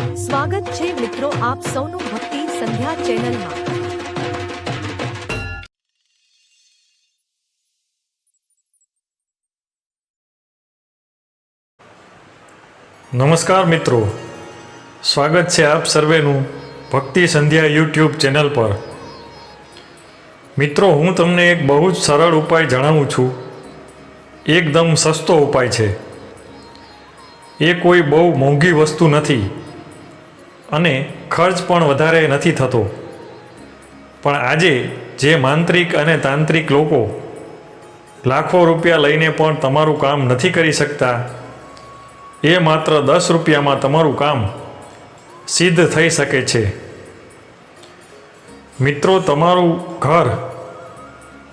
સ્વાગત છે મિત્રો આપ સૌનું ભક્તિ સંધ્યા ચેનલમાં. નમસ્કાર મિત્રો. સ્વાગત છે આપ સર્વેનું ભક્તિ સંધ્યા યુટ્યુબ ચેનલ પર. મિત્રો, હું તમને એક બહુ જ સરળ ઉપાય જણાવું છું. એકદમ સસ્તો ઉપાય છે. એ કોઈ બહુ મોંઘી વસ્તુ નથી. અને ખર્ચ પણ વધારે નથી થતો. પણ આજે જે માંત્રિક અને તાંત્રિક લોકો લાખો રૂપિયા લઈને પણ તમારું કામ નથી કરી શકતા, એ માત્ર દસ રૂપિયામાં તમારું કામ સિદ્ધ થઈ શકે છે. મિત્રો, તમારું ઘર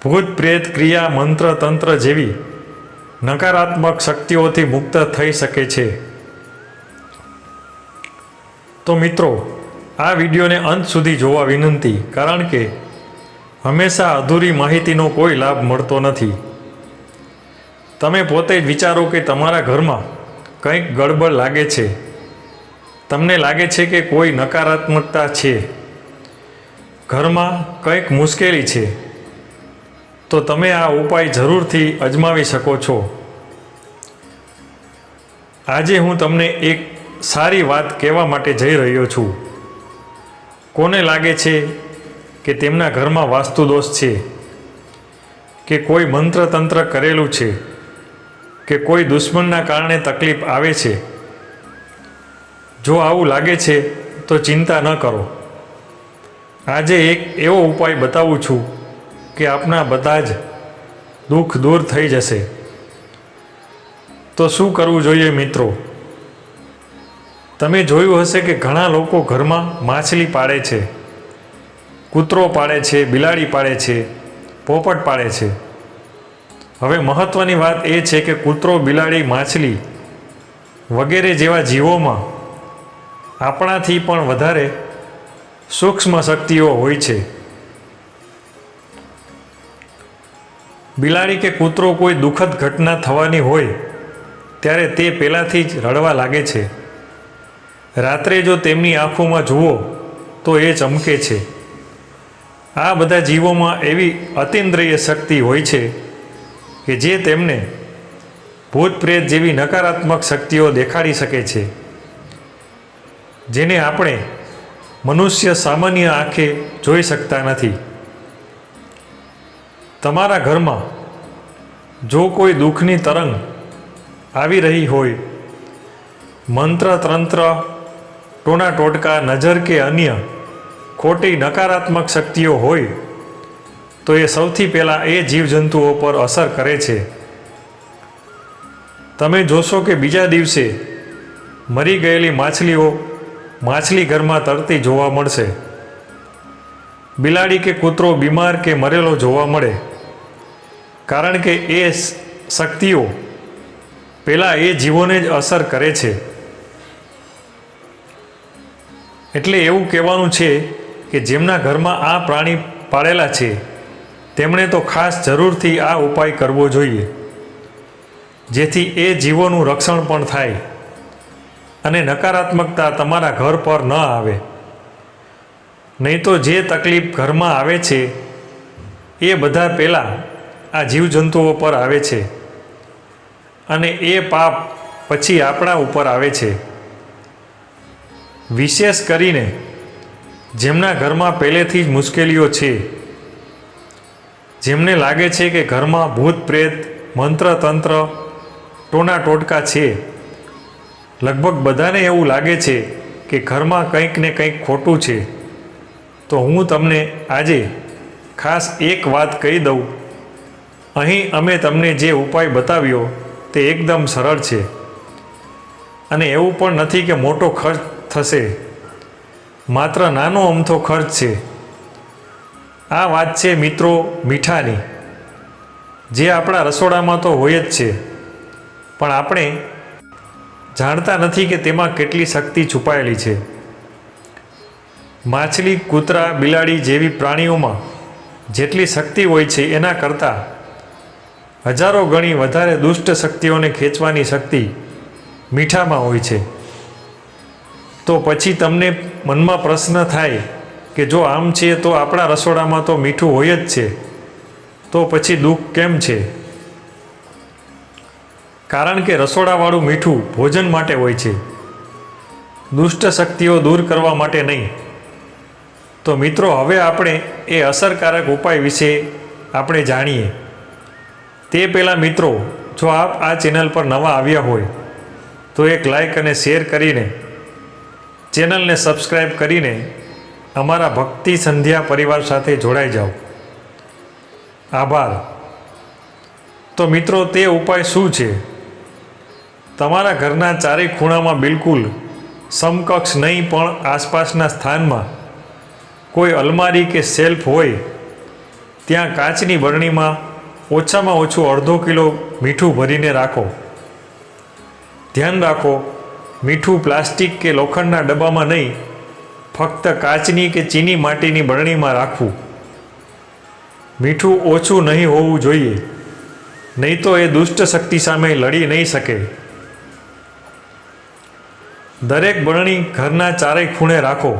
ભૂત પ્રેત ક્રિયા મંત્ર તંત્ર જેવી નકારાત્મક શક્તિઓથી મુક્ત થઈ શકે છે. તો મિત્રો, આ વિડીયોને અંત સુધી જોવા વિનંતી, કારણ કે હંમેશા અધૂરી માહિતીનો કોઈ લાભ મળતો નથી. તમે પોતે જ વિચારો કે તમારા ઘરમાં કંઈક ગડબડ લાગે છે. તમને લાગે છે કે કોઈ નકારાત્મકતા છે. ઘરમાં કંઈક મુશ્કેલી છે. તો તમે આ ઉપાય જરૂરથી અજમાવી શકો છો. આજે હું તમને એક સારી વાત કહેવા માટે જઈ રહ્યો છું. કોને લાગે છે કે તેમના ઘરમાં વાસ્તુ દોષ છે? કે કોઈ મંત્ર તંત્ર કરેલું છે? કે કોઈ દુશ્મનના કારણે તકલીફ આવે છે? જો આવું લાગે છે, તો ચિંતા ન કરો. આજે એક એવો ઉપાય બતાવું છું કે આપના બધા જ દુઃખ દૂર થઈ જશે. તો શું કરવું જોઈએ મિત્રો? તમે જોયું હશે કે ઘણા લોકો ઘરમાં માછલી પાળે છે, કૂતરો પાળે છે, બિલાડી પાળે છે, પોપટ પાળે છે. હવે મહત્ત્વની વાત એ છે કે કૂતરો, બિલાડી, માછલી વગેરે જેવા જીવોમાં આપણાથી પણ વધારે સૂક્ષ્મ શક્તિઓ હોય છે. બિલાડી કે કૂતરો કોઈ દુઃખદ ઘટના થવાની હોય, ત્યારે તે પહેલાંથી જ રડવા લાગે છે. રાત્રે જો તેમની આંખોમાં જુઓ, તો એ ચમકે છે. આ બધા જીવોમાં એવી અતિન્દ્રિય શક્તિ હોય છે કે જે તેમને ભૂત પ્રેત જેવી નકારાત્મક શક્તિઓ દેખાડી શકે છે, જેને આપણે મનુષ્ય સામાન્ય આંખે જોઈ શકતા નથી. તમારા ઘરમાં જો કોઈ દુઃખની તરંગ આવી રહી હોય મંત્ર તંત્ર ટોના ટોટકા, નજર કે અન્ય ખોટી નકારાત્મક શક્તિઓ હોય, તો એ સૌથી પહેલાં એ જીવજંતુઓ પર અસર કરે છે. તમે જોશો કે બીજા દિવસે મરી ગયેલી માછલીઓ માછલી ઘરમાં તરતી જોવા મળશે. બિલાડી કે કૂતરો બીમાર કે મરેલો જોવા મળે. કારણ કે એ શક્તિઓ પહેલાં એ જીવોને જ અસર કરે છે. એટલે એવું કહેવાનું છે કે જેમના ઘરમાં આ પ્રાણી પાળેલા છે, તેમણે તો ખાસ જરૂરથી આ ઉપાય કરવો જોઈએ, જેથી એ જીવોનું રક્ષણ પણ થાય અને નકારાત્મકતા તમારા ઘર પર ન આવે. નહીં તો જે તકલીફ ઘરમાં આવે છે, એ બધા પહેલાં આ જીવજંતુઓ પર આવે છે અને એ પાપ પછી આપણા ઉપર આવે છે. વિશેષ કરીને જેમના ઘરમાં પહેલેથી જ મુશ્કેલીઓ છે, જેમને લાગે છે કે ઘરમાં ભૂત પ્રેત મંત્ર તંત્ર ટોના ટોટકા છે. લગભગ બધાને એવું લાગે છે કે ઘરમાં કંઈક ને કંઈક ખોટું છે. તો હું તમને આજે ખાસ એક વાત કહી દઉં. અહીં અમે તમને જે ઉપાય બતાવ્યો તે એકદમ સરળ છે. અને એવું પણ નથી કે મોટો ખર્ચ થશે. માત્ર નાનો અમથો ખર્ચ છે. આ વાત છે મિત્રો મીઠાની. જે આપણા રસોડામાં તો હોય જ છે. પણ આપણે જાણતા નથી કે તેમાં કેટલી શક્તિ છુપાયેલી છે. માછલી, કૂતરા, બિલાડી જેવી પ્રાણીઓમાં જેટલી શક્તિ હોય છે એના કરતાં હજારો ગણી વધારે દુષ્ટ શક્તિઓને ખેંચવાની શક્તિ મીઠામાં હોય છે. તો પછી તમને મનમાં પ્રશ્ન થાય કે જો આમ છે તો આપણા રસોડામાં તો મીઠું હોય જ છે. તો પછી દુઃખ કેમ છે? કારણ કે રસોડાવાળું મીઠું ભોજન માટે હોય છે. દુષ્ટ શક્તિઓ દૂર કરવા માટે નહીં. તો મિત્રો, હવે આપણે એ અસરકારક ઉપાય વિશે આપણે જાણીએ. તે પહેલાં મિત્રો, જો આપ આ ચેનલ પર નવા આવ્યા હોય, તો એક લાઈક અને શેર કરીને ચેનલને સબસ્ક્રાઈબ કરીને અમારા ભક્તિ સંધ્યા પરિવાર સાથે જોડાઈ જાઓ. આભાર. તો મિત્રો, તે ઉપાય શું છે? તમારા ઘરના ચારે ખૂણામાં બિલકુલ સમકક્ષ નહીં, પણ આસપાસના સ્થાનમાં કોઈ અલમારી કે સેલ્ફ હોય, ત્યાં કાચની બરણીમાં ઓછામાં ઓછું અડધો કિલો મીઠું ભરીને રાખો. ધ્યાન રાખો મીઠું પ્લાસ્ટિક કે લોખંડના ડબ્બામાં નહીં, ફક્ત કાચની કે ચીની માટીની બરણીમાં રાખવું. મીઠું ઓછું નહીં હોવું જોઈએ, નહીં તો એ દુષ્ટ શક્તિ સામે લડી નહીં શકે. દરેક બરણી ઘરના ચારેય ખૂણે રાખો.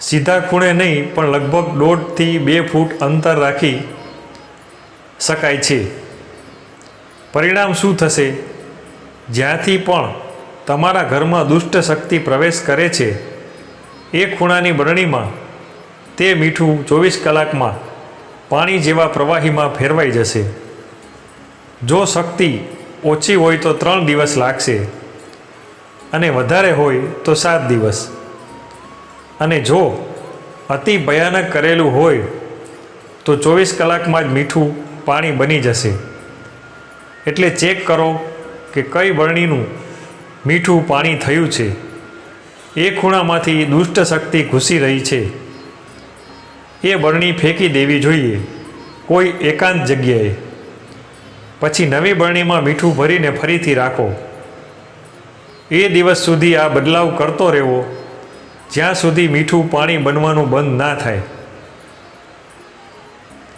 સીધા ખૂણે નહીં, પણ લગભગ દોઢથી બે ફૂટ અંતર રાખી શકાય છે. પરિણામ શું થશે? જ્યાંથી પણ તમારા ઘરમાં દુષ્ટ શક્તિ પ્રવેશ કરે છે. એ ખૂણાની બરણીમાં, તે મીઠું ચોવીસ કલાકમાં પાણી જેવા પ્રવાહીમાં ફેરવાઈ જશે. જો શક્તિ ઓછી હોય તો ત્રણ દિવસ લાગશે અને વધારે હોય તો સાત દિવસ. અને જો અતિ ભયાનક કરેલું હોય તો ચોવીસ કલાકમાં જ મીઠું પાણી બની જશે. એટલે ચેક કરો કે કઈ બરણીનું મીઠું પાણી થયું છે. એ ખૂણામાંથી દુષ્ટ શક્તિ ઘૂસી રહી છે. એ બરણી ફેંકી દેવી જોઈએ. કોઈ એકાંત જગ્યાએ. પછી નવી બરણીમાં મીઠું ભરીને ફરીથી રાખો. એ દિવસ સુધી આ બદલાવ કરતો રહેવો. જ્યાં સુધી મીઠું પાણી બનવાનું બંધ ના થાય.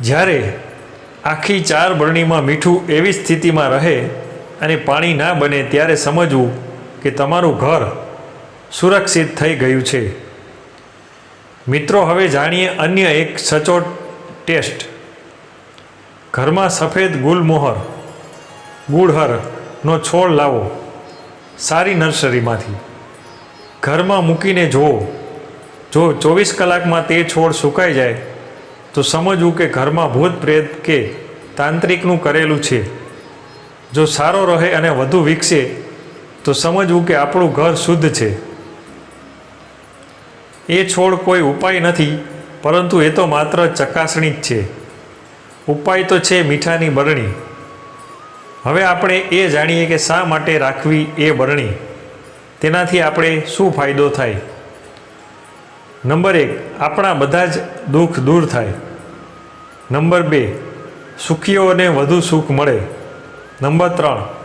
જ્યારે આખી ચાર બરણીમાં મીઠું એવી સ્થિતિમાં રહે અને પાણી ના બને ત્યારે સમજવું કે તમારું ઘર સુરક્ષિત થઈ ગયું છે. મિત્રો, હવે જાણીએ અન્ય એક સચોટ ટેસ્ટ. ઘરમાં સફેદ ગુલમોહર ગુળહરનો છોડ લાવો સારી નર્સરીમાંથી. ઘરમાં મૂકીને જુઓ. જો ચોવીસ કલાકમાં તે છોડ સુકાઈ જાય, તો સમજવું કે ઘરમાં ભૂત પ્રેત કે તાંત્રિકનું કરેલું છે. જો સારો રહે અને વધુ વિકસે તો સમજવું કે આપણું ઘર શુદ્ધ છે. એ છોડ કોઈ ઉપાય નથી, પરંતુ એ તો માત્ર ચકાસણી જ છે. ઉપાય તો છે મીઠાની બરણી. હવે આપણે એ જાણીએ કે શા માટે રાખવી એ બરણી. તેનાથી આપણે શું ફાયદો થાય? નંબર એક, આપણા બધા જ દુઃખ દૂર થાય. નંબર બે, સુખીઓને વધુ સુખ મળે. નંબર ત્રણ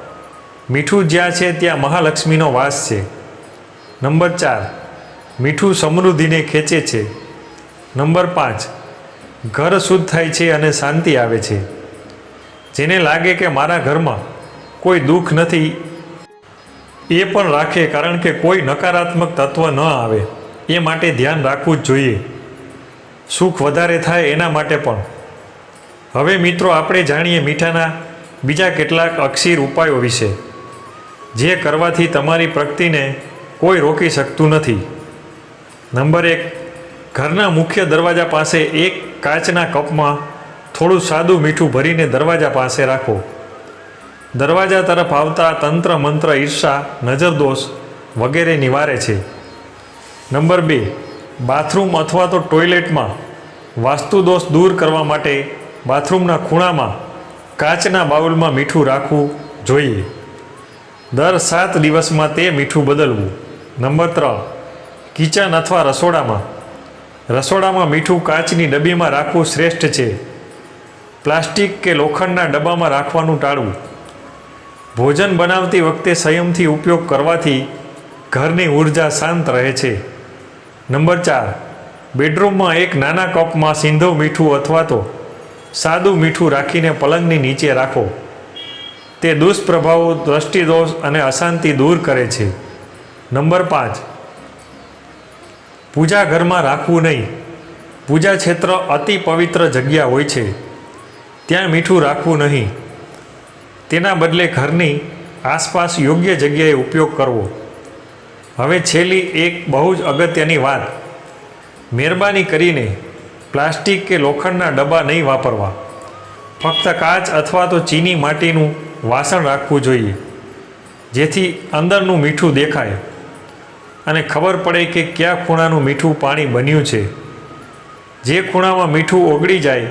મીઠું જ્યાં છે ત્યાં મહાલક્ષ્મીનો વાસ છે. નંબર ચાર, મીઠું સમૃદ્ધિને ખેંચે છે. નંબર પાંચ, ઘર શુદ્ધ થાય છે અને શાંતિ આવે છે. જેને લાગે કે મારા ઘરમાં કોઈ દુઃખ નથી, એ પણ રાખે કારણ કે કોઈ નકારાત્મક તત્વ ન આવે. એ માટે ધ્યાન રાખવું જ જોઈએ. સુખ વધારે થાય એના માટે પણ. હવે મિત્રો, આપણે જાણીએ મીઠાના બીજા કેટલાક અક્ષીર ઉપાયો વિશે. જે કરવાથી તમારી પ્રગતિને કોઈ રોકી શકતું નથી. નંબર એક, ઘરના મુખ્ય દરવાજા પાસે એક કાચના કપમાં થોડું સાદું મીઠું ભરીને દરવાજા પાસે રાખો. દરવાજા તરફ આવતા તંત્ર, મંત્ર, ઈર્ષા નજરદોષ વગેરે નિવારે છે. નંબર બે, બાથરૂમ અથવા તો ટોયલેટમાં વાસ્તુ દોષ દૂર કરવા માટે બાથરૂમના ખૂણામાં કાચના બાઉલમાં મીઠું રાખવું જોઈએ. દર સાત દિવસમાં તે મીઠું બદલવું. નંબર ત્રણ, કિચન અથવા રસોડામાં. રસોડામાં મીઠું કાચની ડબ્બીમાં રાખવું શ્રેષ્ઠ છે. પ્લાસ્ટિક કે લોખંડના ડબ્બામાં રાખવાનું ટાળવું. ભોજન બનાવતી વખતે સંયમથી ઉપયોગ કરવાથી ઘરની ઊર્જા શાંત રહે છે. નંબર ચાર, બેડરૂમમાં એક નાના કપમાં સીંધો મીઠું અથવા તો સાદું મીઠું રાખીને પલંગની નીચે રાખો. તે દુષ્પ્રભાવો દ્રષ્ટિદોષ અને અશાંતિ દૂર કરે છે. નંબર પાંચ. પૂજા ઘરમાં રાખવું નહીં. પૂજા ક્ષેત્ર અતિ પવિત્ર જગ્યા હોય છે. ત્યાં મીઠું રાખવું નહીં. તેના બદલે ઘરની આસપાસ યોગ્ય જગ્યાએ ઉપયોગ કરવો. હવે છેલ્લી એક બહુ જ અગત્યની વાત. મહેરબાની કરીને પ્લાસ્ટિક કે લોખંડના ડબ્બા નહીં વાપરવા. ફક્ત કાચ અથવા તો ચીની માટીનું વાસણ રાખવું જોઈએ, જેથી અંદરનું મીઠું દેખાય. અને ખબર પડે કે કયા ખૂણાનું મીઠું પાણી બન્યું છે. જે ખૂણામાં મીઠું ઓગળી જાય,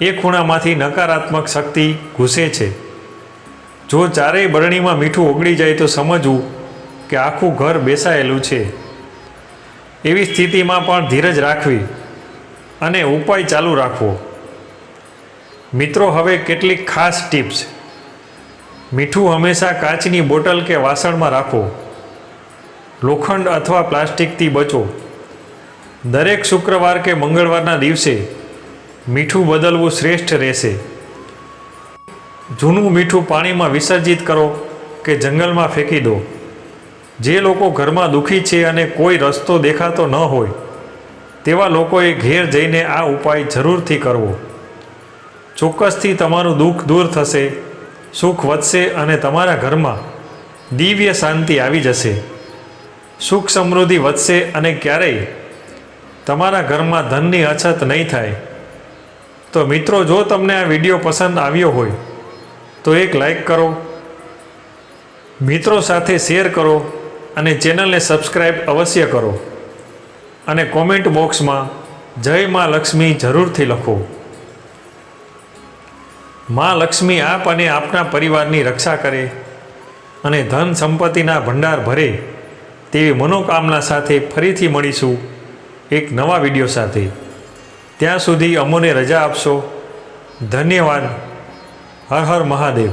એ ખૂણામાંથી નકારાત્મક શક્તિ ઘૂસે છે. જો ચારેય બરણીમાં મીઠું ઓગળી જાય તો સમજવું કે આખું ઘર બેસાયેલું છે. એવી સ્થિતિમાં પણ ધીરજ રાખવી અને ઉપાય ચાલુ રાખવો. મિત્રો, હવે કેટલીક ખાસ ટિપ્સ. મીઠું હંમેશા કાચની બોટલ કે વાસણમાં રાખો. લોખંડ અથવા પ્લાસ્ટિકથી બચો. દરેક શુક્રવાર કે મંગળવારના દિવસે મીઠું બદલવું શ્રેષ્ઠ રહેશે. જૂનું મીઠું પાણીમાં વિસર્જિત કરો કે જંગલમાં ફેંકી દો. જે લોકો ઘરમાં દુઃખી છે અને કોઈ રસ્તો દેખાતો ન હોય, તેવા લોકોએ ઘેર જઈને આ ઉપાય જરૂરથી કરવો. ચોક્કસથી તમારું દુઃખ દૂર થશે, સુખ વધશે અને તમારા ઘરમાં દિવ્ય શાંતિ આવી જશે. સુખ સમૃદ્ધિ વધશે અને ક્યારેય તમારા ઘરમાં ધનની અછત નહીં થાય. તો મિત્રો, જો તમને આ વીડિયો પસંદ આવ્યો હોય, તો એક લાઈક કરો, મિત્રો સાથે શેર કરો અને ચેનલને સબસ્ક્રાઈબ અવશ્ય કરો. અને કોમેન્ટ બોક્સમાં જય માં લક્ષ્મી જરૂરથી લખો. માં લક્ષ્મી આપ અને આપના પરિવારની રક્ષા કરે અને ધન સંપત્તિના ભંડાર ભરે તેવી મનોકામના સાથે ફરીથી મળીશું એક નવા વીડિયો સાથે. ત્યાં સુધી અમોને રજા આપશો. ધન્યવાદ. હર હર મહાદેવ.